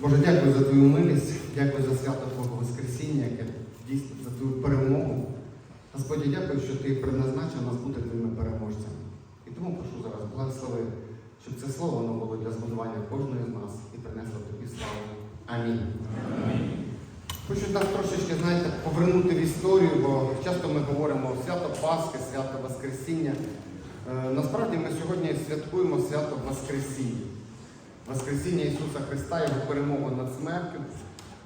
Боже, дякую за твою милість, дякую за свято Твого Воскресіння, яке дійсно за твою перемогу. Господи, дякую, що ти предназначив нас бути твоїми переможцями. І тому прошу зараз, благослови, щоб це слово воно було для збудування кожної з нас і принесло тобі славу. Амінь. Хочу так трошечки, знаєте, повернути в історію, бо часто ми говоримо свято Пасхи, свято Воскресіння. Е, насправді ми сьогодні святкуємо свято Воскресіння. Воскресіння Ісуса Христа, Його перемогу над смертю,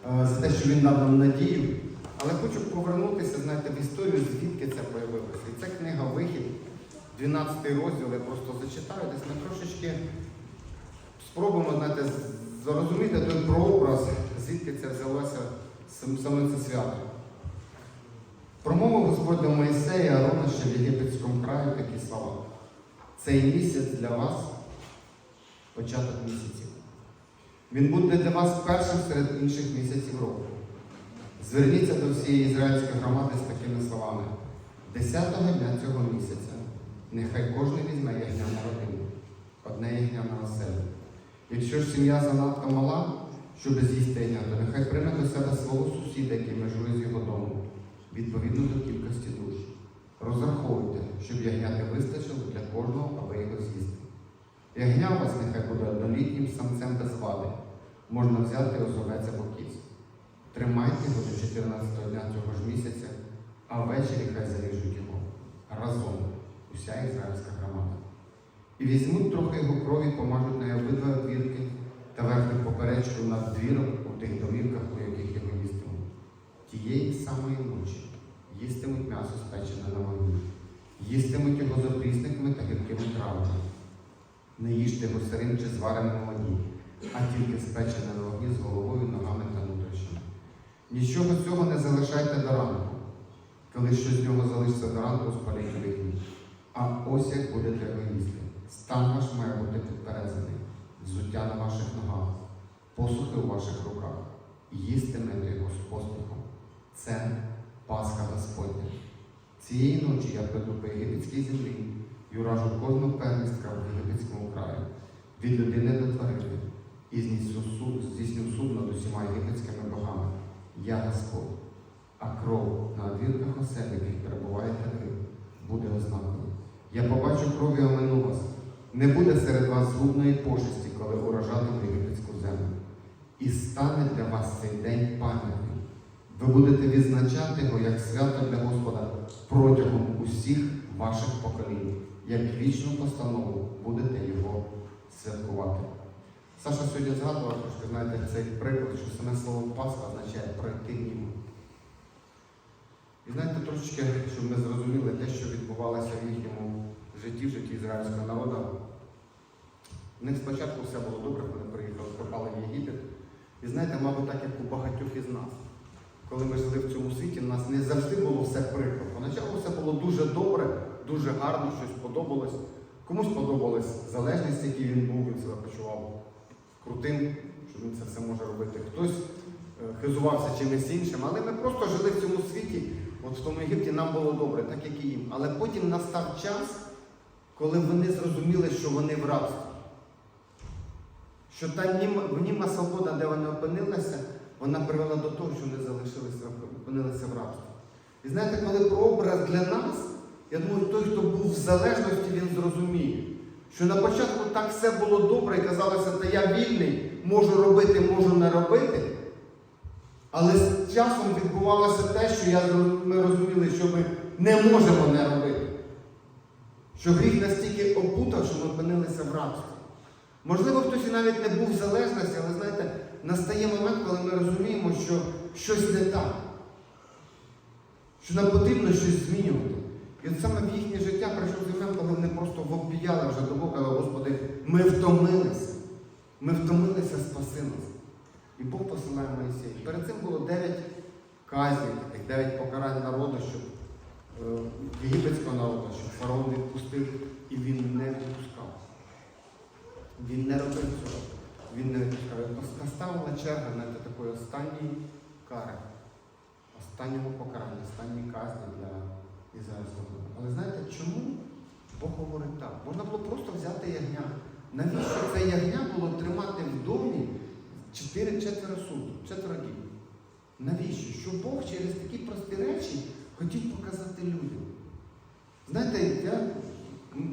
е, за те, що Він дав нам надію. Але хочу повернутися, знаєте, в історію, звідки це появилося. І це книга Вихід, 12 розділ, я просто зачитаю, десь ми трошечки спробуємо, знаєте, зрозуміти той прообраз, звідки це взялося саме це свято. Промовив Господь до Моїсея Аарона ще в Єгипетському краї такі слова. Цей місяць для вас початок місяців. Він буде для вас першим серед інших місяців року. Зверніться до всієї ізраїльської громади з такими словами. Десятого дня цього місяця нехай кожен візьме ягня на родину, одне ягня на оселю. Якщо ж сім'я занадто мала, щоб з'їсти ягня, то нехай прийме до себе свого сусіда, який межує з його домом, відповідно до кількості душ. Розраховуйте, щоб ягняти вистачило для кожного, аби його з'їсти. У вас нехай буде однолітнім самцем без вади. Можна взяти озовець або кіз. Тримайте його до 14 дня цього ж місяця, а ввечері хай заріжуть його разом, уся ізраїльська громада. І візьмуть трохи його крові, помажуть на обидва двірки та верхню поперечку над двіром у тих домівках, у яких його їстимуть. Тієї самої ночі їстимуть м'ясо спечене на вогні, їстимуть його з та гіркими травами. Не їжте сирим чи звареним у воді, а тільки спечене на вогні з головою, ногами та внутрішніми. Нічого цього не залишайте до ранку. Коли щось з нього залишиться до ранку, спаліть вогні. А ось як будете ви їсти. Стан ваш має бути підперезаний, взуття на ваших ногах, посухи у ваших руках. Їстимете його з поспіхом. Це Пасха Господня. Цієї ночі я прийду по єгипетській землі і уражу кожну первістка в єгипетському краї, від людини до тварини, і здійсню суд, над усіма єгипетськими богами. Я Господь, а кров на одвірках осель, в яких перебуваєте ви, буде ознакою. Я побачу кров і омину вас. Не буде серед вас згубної пошесті, коли уражатиму єгипетську землю. І стане для вас цей день пам'ятним. Ви будете відзначати його як свято для Господа протягом усіх ваших поколінь, як вічну постанову будете його святкувати. Саша сьогодні згадував, трошки знаєте, цей приклад, що саме слово Пасха означає пройти мимо. І знаєте, трошечки, щоб ми зрозуміли те, що відбувалося в їхньому житті, в житті ізраїльського народу. У них спочатку все було добре, вони приїхали, попали в Єгипет. І знаєте, мабуть, так як у багатьох із нас. Коли ми жили в цьому світі, у нас не завжди було все прикро. Поначалу все було дуже добре, дуже гарно, щось подобалось. Комусь подобалась залежність, який він був, він себе почував крутим, що він це все може робити. Хтось е, хизувався чимось іншим, але ми просто жили в цьому світі. От в тому Єгипті нам було добре, так як і їм. Але потім настав час, коли вони зрозуміли, що вони в рабстві. Що та німа- свобода, де вони опинилися, вона привела до того, що вони залишилися, опинилися в рабстві. І знаєте, коли прообраз для нас, я думаю, той, хто був в залежності, він зрозуміє, що на початку так все було добре і казалося, та я вільний, можу робити, можу не робити. Але з часом відбувалося те, що я, ми розуміли, що ми не можемо не робити. Що гріх настільки опутав, що ми опинилися в рабстві. Можливо, хтось і навіть не був в залежності, але знаєте, настає момент, коли ми розуміємо, що щось не так, що нам потрібно щось змінювати. І от саме в їхнє життя прийшов момент, коли вони просто вопіяли вже до Бога, Господи, ми втомилися. Ми втомилися спаси нас. І Бог посилає Моїсея. Перед цим було дев'ять казнів, таких дев'ять покарань народу, щоб е, єгипетського народу, щоб фараон відпустив, і він не відпускав. Він не робив цього. Він не відпускав. Поставила черга на такої останньої кари, останнього покарання, останньої казні для ізраїльського народу. Але знаєте, чому Бог говорить так? Можна було просто взяти ягня. Навіщо це ягня було тримати в домі чотири четверо суток, четверо діб. Навіщо? Що Бог через такі прості речі хотів показати людям. Знаєте, я,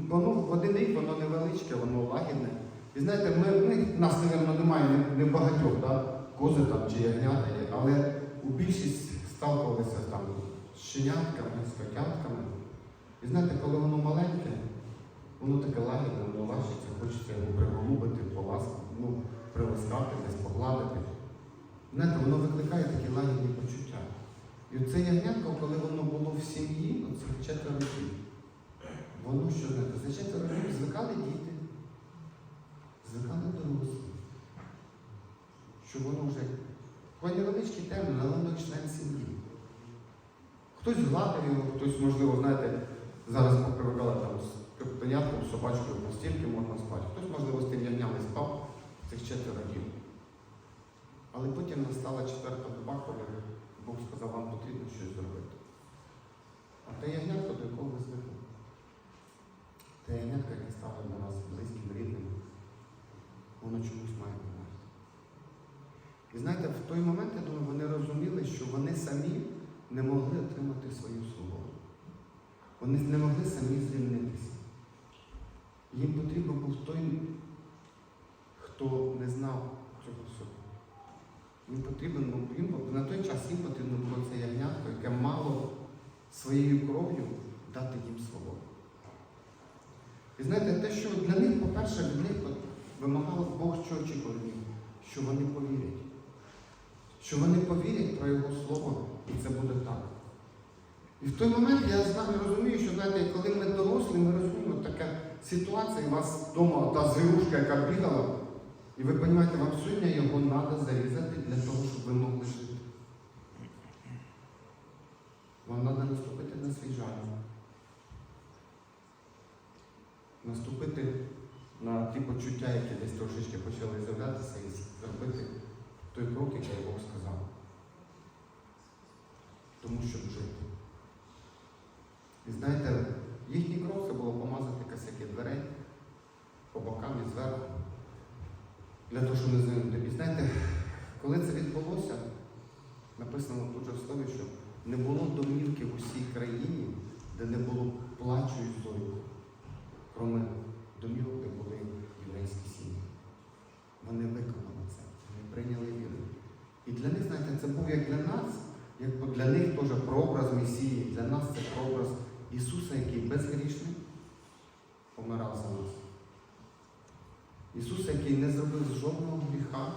воно в один рік воно невеличке, воно лагідне. І знаєте, ми, ми нас, мабуть, немає не, не багатьох, да? кози там чи ягнята але у більшість сталкувалися там щенятками, з котятками. І знаєте, коли воно маленьке, воно таке лагідне, воно лащиться, хочеться його приголубити, поласкати, ну, приласкати, десь погладити. Знаєте, воно викликає такі лагідні почуття. І оце ягнятко, коли воно було в сім'ї, оце четверо років, воно що знаєте, за четверо років звикали діти, звикали дорослі. Що воно вже хоч невеличкий термін, але воно член сім'ї. Хтось гладив його, хтось, можливо, знаєте, зараз попривикали там з капітанятком, з собачкою постільки можна спати. Хтось, можливо, з тим ягням і спав цих четверо днів. Але потім настала четверта доба, коли Бог сказав, вам потрібно щось зробити. А те ягнятко, до якого ви звикли. Те ягнятко, яке стало для нас близьким, рідним, воно чомусь має померти. І знаєте, в той момент, я думаю, вони розуміли, що вони самі не могли отримати свою свободу. Вони не могли самі звільнитися. Їм потрібен був той, хто не знав цього всього. Їм потрібен був, їм, на той час їм потрібно було це ягнятко, яке мало своєю кров'ю дати їм свободу. І знаєте, те, що для них, по-перше, від них вимагало Бог, що очікував що вони повірять. Що вони повірять про Його Слово, і це буде. І в той момент я з вами розумію, що знаєте, коли ми дорослі, ми розуміємо, така ситуація, у вас вдома та звірушка, яка бігала, і ви розумієте, вам сьогодні його треба зарізати для того, щоб ви могли жити. Вам треба наступити на свій жаль. Наступити на ті почуття, які десь трошечки почали з'являтися, і зробити той крок, який Бог сказав. Тому щоб жити. І знаєте, їхній крок це було помазати косяки дверей по бокам і зверху. Для того, щоб не загинути. І знаєте, коли це відбулося, написано тут же в слові, що не було домівки в усій країні, де не було плачу і зорю, кроме домівок, де були єврейські сім'ї. Вони виконали це, вони прийняли віру. І для них, знаєте, це був як для нас, як для них теж прообраз Месії, для нас це прообраз Ісуса, який безгрішний помирав за нас. Ісус, який не зробив жодного гріха,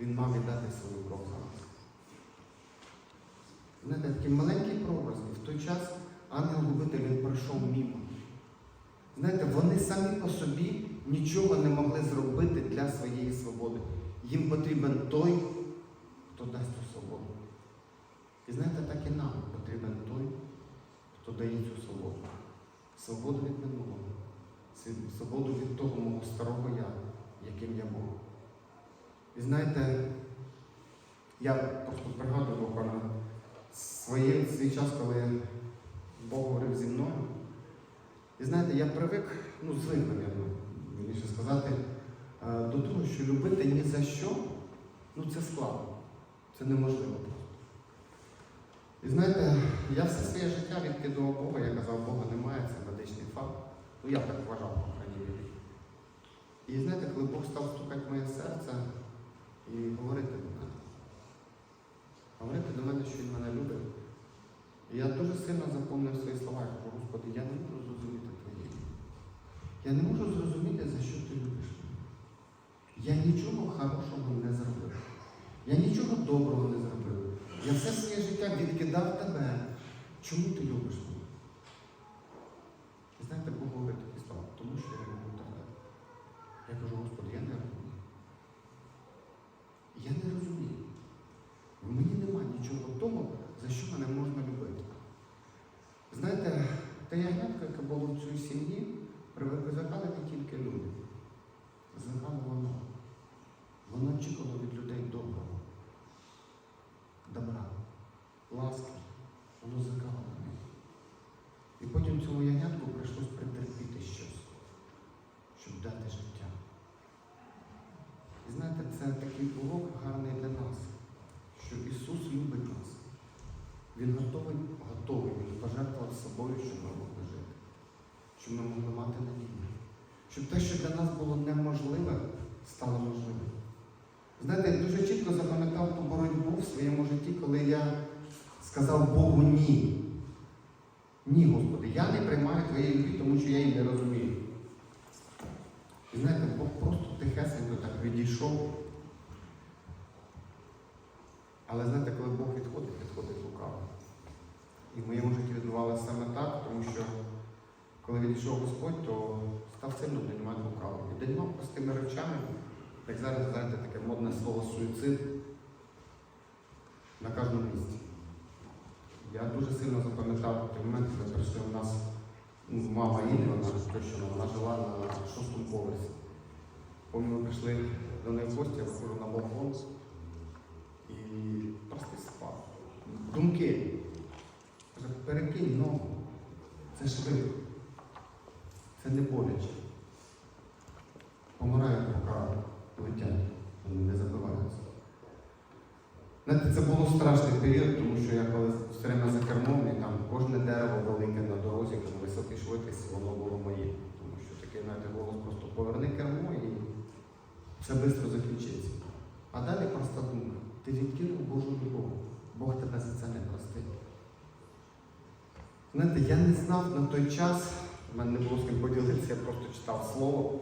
Він мав віддати свою кров за нас. Знаєте, такий маленький прообраз, в той час ангел-губитель він пройшов мимо. Знаєте, вони самі по собі нічого не могли зробити для своєї свободи. Їм потрібен той, хто дасть ту свободу. І знаєте, так і нам потрібен той, хто дає цю свободу. Свободу від минулого, свободу від того мого старого я, яким я був. І знаєте, я просто пригадую буквально своє, свій час, коли Бог говорив зі мною. І знаєте, я привик, ну, звик, мабуть, вірніше сказати, е, до того, що любити ні за що, ну це складно. Це неможливо просто. І знаєте, я все своє життя відкидував Бога, я казав, Бога немає, це факт. Ну я так вважав, по крайній мірі. І знаєте, коли Бог став стукати моє серце і говорити до мене, говорити до мене, що Він мене любить. Я дуже сильно заповнив свої слова, я кажу, Господи, я не можу зрозуміти Твоє. Я не можу зрозуміти, за що ти любиш мене. Я нічого хорошого не зробив. Я нічого доброго не зробив. Я все своє життя відкидав тебе. Чому ти любиш мене? І знаєте, Бог говорить такі слова, тому що я люблю тебе. Я кажу, Господи, я не розумію. Я не розумію. В мені немає нічого того, за що мене можна любити. Знаєте, те ягнятко, яке було в цій сім'ї, привикали не тільки люди. Звикало воно. Воно очікувало від людей доброго, добра, ласки. Воно звикало до них. І потім цьому ягнятку прийшлось притерпіти щось, щоб дати життя. І знаєте, це такі такий урок гарний для нас, що Ісус любить нас. Він готовий, готовий, Він пожертвував собою, щоб ми могли жити, щоб ми могли мати надію. Щоб те, що для нас було неможливе, стало можливим. Знаєте, я дуже чітко запам'ятав ту боротьбу в своєму житті, коли я сказав Богу ні. Ні, Господи, я не приймаю твоєї любві, тому що я її не розумію. І знаєте, Бог просто тихесенько так відійшов. Але знаєте, коли Бог відходить, відходить лукаво. І в моєму житті так, тому що коли відійшов Господь, то став сильно донімати лукаво. І донімав простими речами, як зараз знаєте, таке модне слово суїцид на кожному місці. Я дуже сильно запам'ятав той момент, коли прийшли у нас ну, мама Інни, вона точно вона жила на шостому поверсі. Помню, ми прийшли до неї в гості, я виходжу на балкон і просто спав. Думки. Перекинь ногу. Це швидко. Це не боляче. Помирають рука, летять, вони не забиваються. Знаєте, це було страшний період, тому що я коли все время за кермом, і там кожне дерево велике на дорозі, на високій швидкості, воно було моє. Тому що такий, знаєте, голос просто поверни кермо і все швидко закінчиться. А далі проста думка. Ти відкинув Божу любов. Бог тебе за це не простить. Знаєте, я не знав на той час, в мене не було з ким поділитися, я просто читав слово.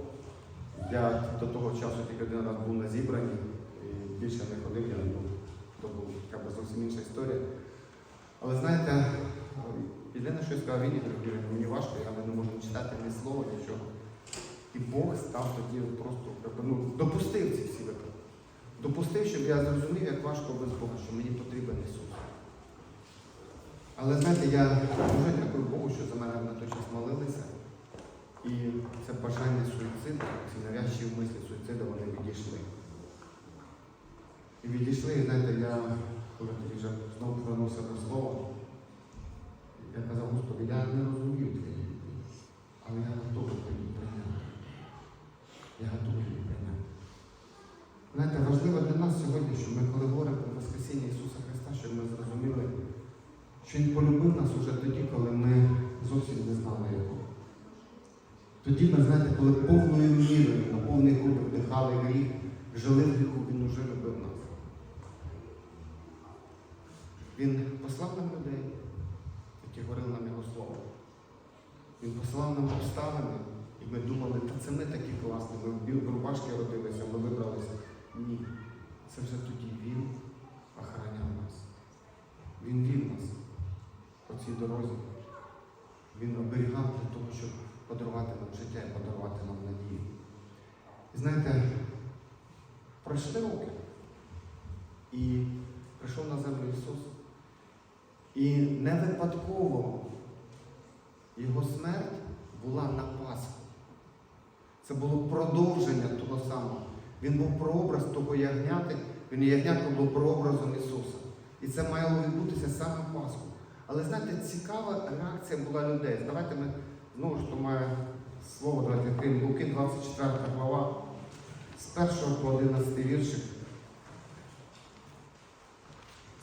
Я до того часу тільки один раз був на зібранні і більше не ходив, я не був. То була така зовсім інша історія. Але знаєте, єдине, що я сказав він, мені важко, я не можу читати ні слова, нічого. І Бог став тоді просто ну, допустив ці всі випадки. Допустив, щоб я зрозумів, як важко без Бога, що мені потрібен Ісус. Але знаєте, я дуже дякую Богу, що за мене на той час молилися. І це бажання суїциду, ці навязчиві мислі суїциду, вони відійшли. І відійшли, і знаєте, я, коли тоді вже знову повернувся до слова, я казав, Господи, я не розумію твої любві, але я готовий твої прийняти. Я готовий її прийняти. Знаєте, важливо для нас сьогодні, щоб ми, коли говоримо про Воскресіння Ісуса Христа, щоб ми зрозуміли, що Він полюбив нас уже тоді, коли ми зовсім не знали Його. Тоді ми, знаєте, коли повною мірою, на повний куб вдихали гріх, жили в гріху, Він уже любив нас. Він послав нам людей, які говорили нам Його Слово. Він послав нам обставини, і ми думали, та це ми такі класні, ми в рубашки родилися, ми вибралися. Ні. Це вже тоді Він охороняв нас. Він вів нас по цій дорозі. Він оберігав для того, щоб подарувати нам життя і подарувати нам надію. І знаєте, пройшли роки. І прийшов на землю Ісус. І не випадково Його смерть була на Пасху. Це було продовження того самого. Він був прообраз того ягняти, він ягнятко було прообразом Ісуса. І це мало відбутися саме Пасху. Але знаєте, цікава реакція була людей. Давайте ми знову ж то має слово, давайте відкриємо Луки, 24 глава, з 1 по 11 віршик.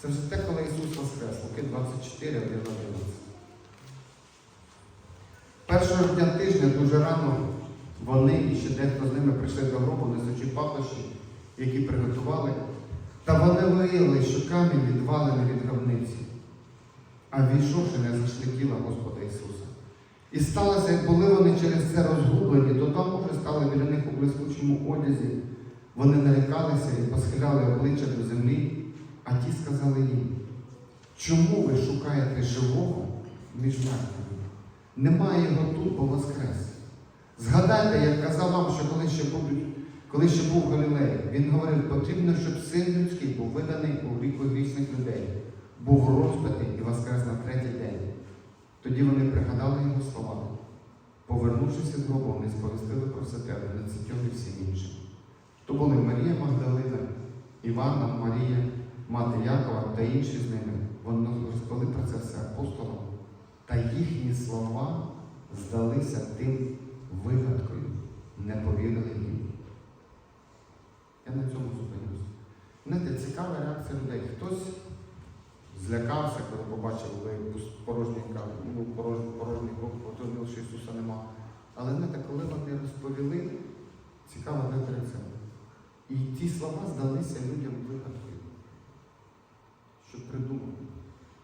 Це вже те, коли Ісус воскрес, Луки 24, 1 11. Першого дня тижня дуже рано вони і ще дехто з ними прийшли до гробу, несучи пахощі, які приготували. Та вони виявили, що камінь відвалений від гробниці, а війшовши, не знайшли тіла Господа Ісуса. І сталося, як були вони через це розгублені, то там стали біля них у блискучому одязі. Вони нарікалися і посхиляли обличчя до землі, а ті сказали їм, чому ви шукаєте живого між мертвими? Немає його тут, бо воскрес. Згадайте, як казав вам, що коли ще будуть, коли ще був в Галілеї, він говорив, потрібно, щоб син людський був виданий у віку грішних людей, був розпитий і воскрес на третій день. Тоді вони пригадали його слова. Повернувшися з гробу, вони сповістили про одинадцятьом і всім іншим. То були Марія Магдалина, Іванна, Марія, мати Якова та інші з ними. Вони розповіли про це все апостолам, та їхні слова здалися тим вигадкою, не повірили їм. Я на цьому зупинюся. Цікава реакція людей. Хтось злякався, коли побачив кам- ну, порожній, круг, зрозумів, що Ісуса нема. Але знаєте, коли вони розповіли, цікаво витриця. І ті слова здалися людям вигадкою, що придумали.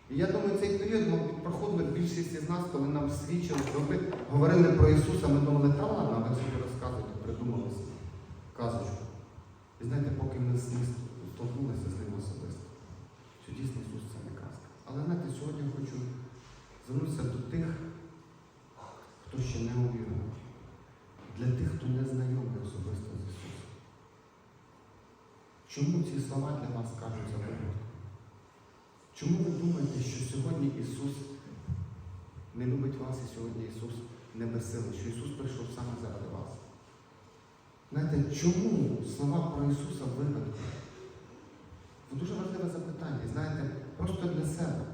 І я думаю, цей період, мабуть, проходили більшість із нас, коли нам свідчили, коли говорили про Ісуса, ми думали, та ладно, ви собі розказуєте, придумали казочку. І знаєте, поки ми столкнулися з ним особисто, що дійсно Ісус це не казка. Але знаєте, сьогодні я хочу звернутися до тих, хто ще не увірував, для тих, хто не знайомий особисто з Ісусом. Чому ці слова для вас кажуться випадком? Чому ви думаєте, що сьогодні Ісус не любить вас і сьогодні Ісус не безсилий, що Ісус прийшов саме заради вас? Знаєте, чому слова про Ісуса вигадки? Це дуже важливе запитання, знаєте, просто для себе.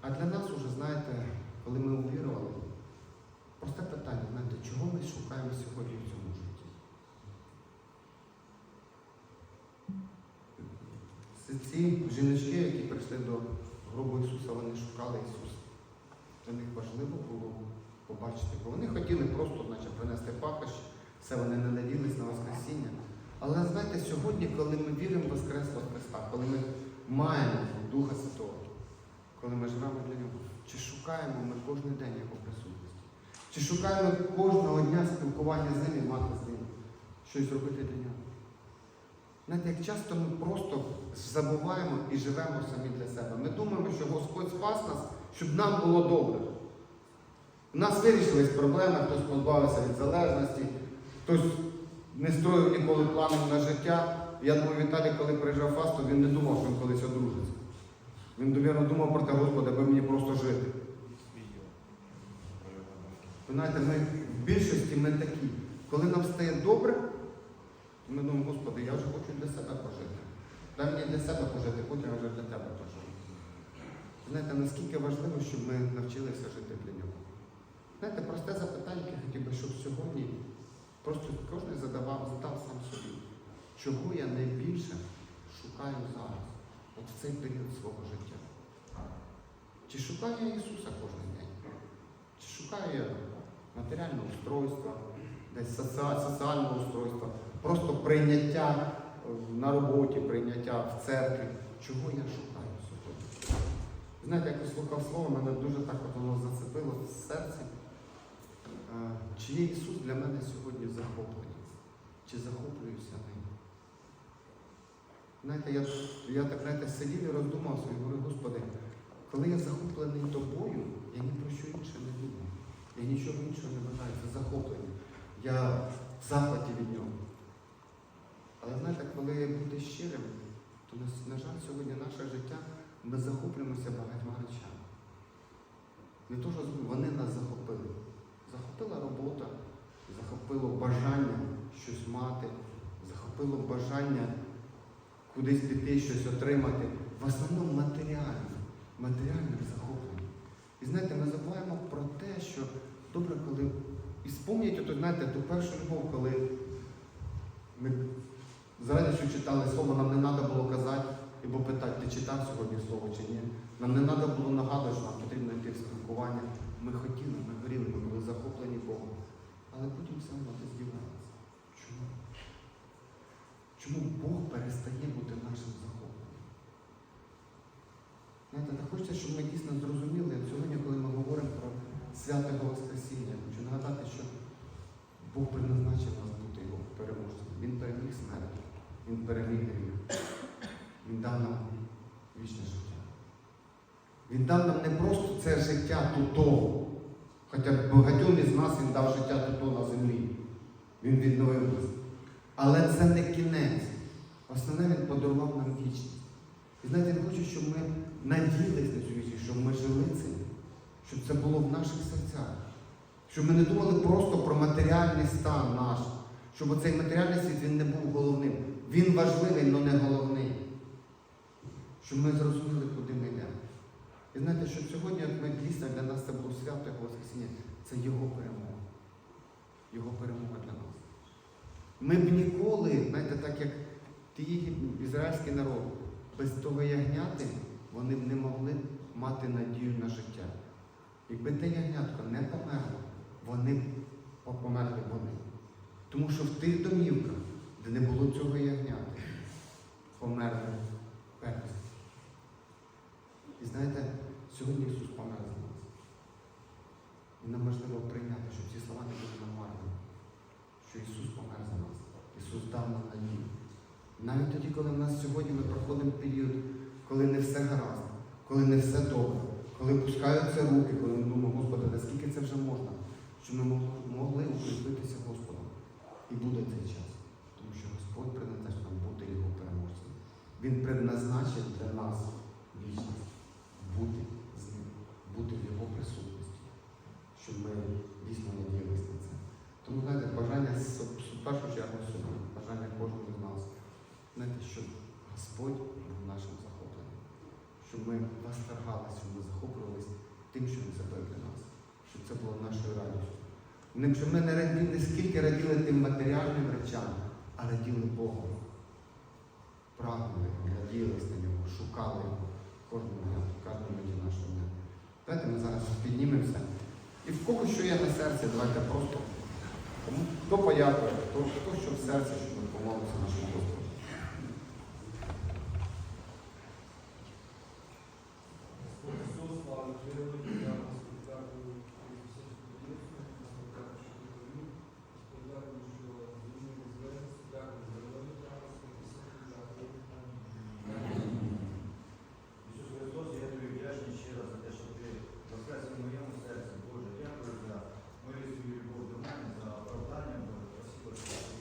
А для нас уже, знаєте, коли ми увірували, просте питання, знаєте, чого ми шукаємо сьогодні в цьому житті? Ці жіночки, які прийшли до гробу Ісуса, вони шукали Ісуса. Для них важливо було побачити, бо вони хотіли просто наче, принести пахощ, все вони не надіялись на Воскресіння. Але знаєте, сьогодні, коли ми віримо в Воскреслого Христа, коли ми маємо Духа Святого, коли ми живемо для Нього, чи шукаємо ми кожен день Його присутності? Чи шукаємо кожного дня спілкування з ним і мати з ним, щось робити для нього? Знаєте, як часто ми просто забуваємо і живемо самі для себе. Ми думаємо, що Господь спас нас, щоб нам було добре. У нас вирішились проблеми, хтось позбавився від залежності, хтось не строїв ніколи планів на життя. Я думаю, Віталій, коли приїжджав фасту, він не думав, що він колись одружиться. Він, довірно, думав про те, Господи, аби мені просто жити. Ви знаєте, ми в більшості ми такі. Коли нам стає добре, ми думаємо, Господи, я вже хочу для себе пожити. Дай мені для себе пожити, потім вже для тебе поживу. Знаєте, наскільки важливо, щоб ми навчилися жити для нього. Знаєте, просте запитання, яке хотів би, щоб сьогодні просто кожен задавав, задав сам собі, чого я найбільше шукаю зараз, от в цей період свого життя. Чи шукаю я Ісуса кожен день? Чи шукаю я матеріальне устройство, десь соціа- соціальне устройство, просто прийняття е, на роботі, прийняття в церкві. Чого я шукаю сьогодні? Знаєте, як я слухав слово, мене дуже так воно зацепило в серці. Чи є Ісус для мене сьогодні захоплений? Чи захоплююся ним? Знаєте, я, я так знаєте, сидів і роздумав собі, говорю, Господи, коли я захоплений тобою, я ні про що інше не думаю. Я нічого іншого не бажаю, це захоплення. Я в захваті від нього. Але знаєте, коли бути щирим, то на жаль, сьогодні наше життя ми захоплюємося багатьма речами. Не то, що вони захопило бажання щось мати, захопило бажання кудись піти, щось отримати. В основному матеріально, матеріальне захоплення. І знаєте, ми забуваємо про те, що добре, коли. І спомніть, ото, знаєте, ту першу любов, коли ми з радістю читали слово, нам не треба було казати або питати, ти читав сьогодні слово чи ні. Нам не треба було нагадувати, що нам потрібно йти в спілкування. Ми хотіли, ми горіли, ми були захоплені Богом. Але потім все одно це здівається. Чому? Чому Бог перестає бути нашим захопленням? Знаєте, так хочеться, щоб ми дійсно зрозуміли, сьогодні, коли ми говоримо про святого Воскресіння, хочу нагадати, що Бог призначив нас бути його переможцем. Він переміг смерть, Він переміг гріх. Він дав нам вічне життя. Він дав нам не просто це життя тут, хоча багатьом із нас він дав життя тут на землі. Він відновив нас. Але це не кінець. Основне він подарував нам вічність. І знаєте, він хоче, щоб ми надіялись на цю вічність, щоб ми жили цим, щоб це було в наших серцях. Щоб ми не думали просто про матеріальний стан наш, щоб оцей матеріальний світ він не був головним. Він важливий, але не головний. Щоб ми зрозуміли, куди ми. І знаєте, що сьогодні ми дійсно для нас це було свято як Воскресіння, це Його перемога. Його перемога для нас. Ми б ніколи, знаєте, так як ті ізраїльський народ, без того ягняти вони б не могли мати надію на життя. Якби те ягнятко не померло, вони б померли вони. Тому що в тих домівках, де не було цього ягняти, померли перші. І знаєте, сьогодні Ісус помер за нас. І нам важливо прийняти, щоб ці слова не були намарні, що Ісус помер за нас. Ісус дав нам надію. Навіть тоді, коли в нас сьогодні ми проходимо період, коли не все гаразд, коли не все добре, коли пускаються руки, коли ми думаємо, Господи, наскільки це вже можна, щоб ми могли укріпитися Господом. І буде цей час. Тому що Господь призначив нам бути Його переможцем. Він предназначив для нас вічність, бути з ним, бути в Його присутності, щоб ми дійсно надіялися на це. Тому, знаєте, бажання с- в першу чергу собі, бажання кожного з нас, знаєте, щоб Господь був нашим захопленням, щоб ми восторгалися, щоб ми захоплювалися тим, що Він зробив для нас, щоб це було нашою радістю. Щоб ми не раділи, не скільки раділи тим матеріальним речам, а раділи Богом. Прагнули, надіялись на нього, шукали його кожного дня, кожного дня нашого дня. Давайте ми зараз піднімемося. І в кого що є на серці, давайте просто. Хто подякує, хто, хто що в серці, щоб ми помолимося нашому Господу. Ісус, слава Твоєму, дякую, Господи, дякую, Ісус, подивився, Господи, дякую, що ти повів, Господи, дякую, що звільнив від звернення, дякую за здоров'я, дякую, Господи, Ісус, дякую. Ісус Христос, я тобі вдячний ще раз за те, що ти воскрес в моєму серці, Боже. Дякую за милість і любов до мене, за оправдання, Боже, спасибо, що ти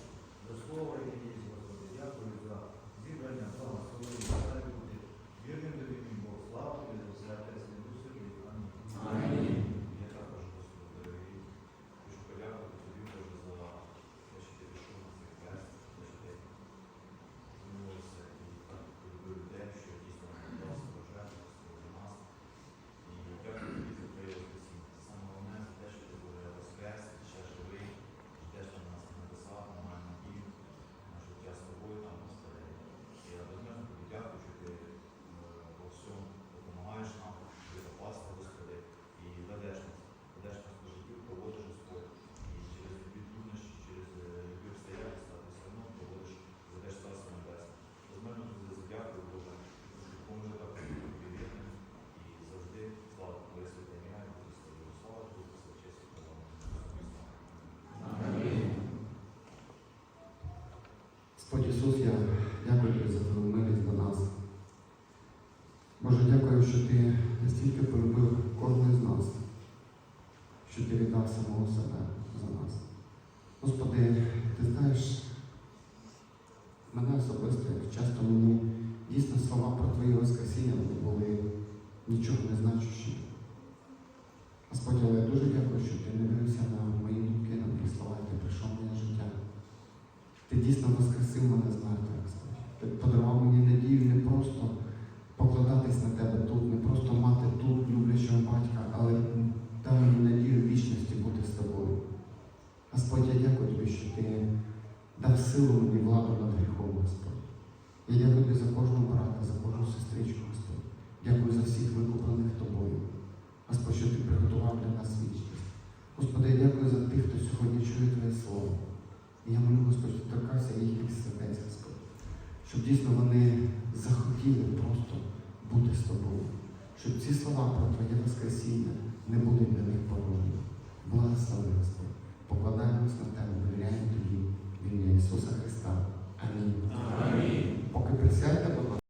за слово, яке є, Господи. Дякую за зібрання, благословення, дай бути вірним тобі, мій Бог. Слава тобі за все, Отець, і Дух Святий. Амінь. Я також, Господи, дорогий, хочу подякувати тобі, Боже, за те, що ти пішов на цей хрест, те, що ти змінився і так полюбив людей, що дійсно дав себе жертву за нас. І дякую тобі за твоє воскресіння. Саме головне за те, що ти Боже воскрес, ти ще живий, і те, що нас не написав, ми маємо надію на життя з тобою там, Господи. І я безмежно тобі дякую, що ти е, во всьому допомагаєш нам, ти запасти, Господи, і ведеш нас, ведеш нас по життю, проводиш Господь. І через любі труднощі, через е, любі обстоятельства ти все одно проводиш, ведеш Царство Небесне. Безмежно тобі задякую, Боже, тому що допоможе так бути тобі вірним і завжди слава Твоє святе ім'я, і Твоє славу. Слава Тобі, за честь і хвала. Господь Ісус, я дякую тобі за твою милість до нас. Боже, дякую, що ти настільки полюбив кожного з нас, що ти віддав самого себе за нас. Господи, ти знаєш, мене особисто, як часто мені дійсно слова про Твоє Воскресіння були нічого не значущі. Господи, але я дуже дякую, що ти не дивився на мої думки, на мої слова, і ти прийшов в моє життя. Ти дійсно воскресив мене з мертвих. Ти подарував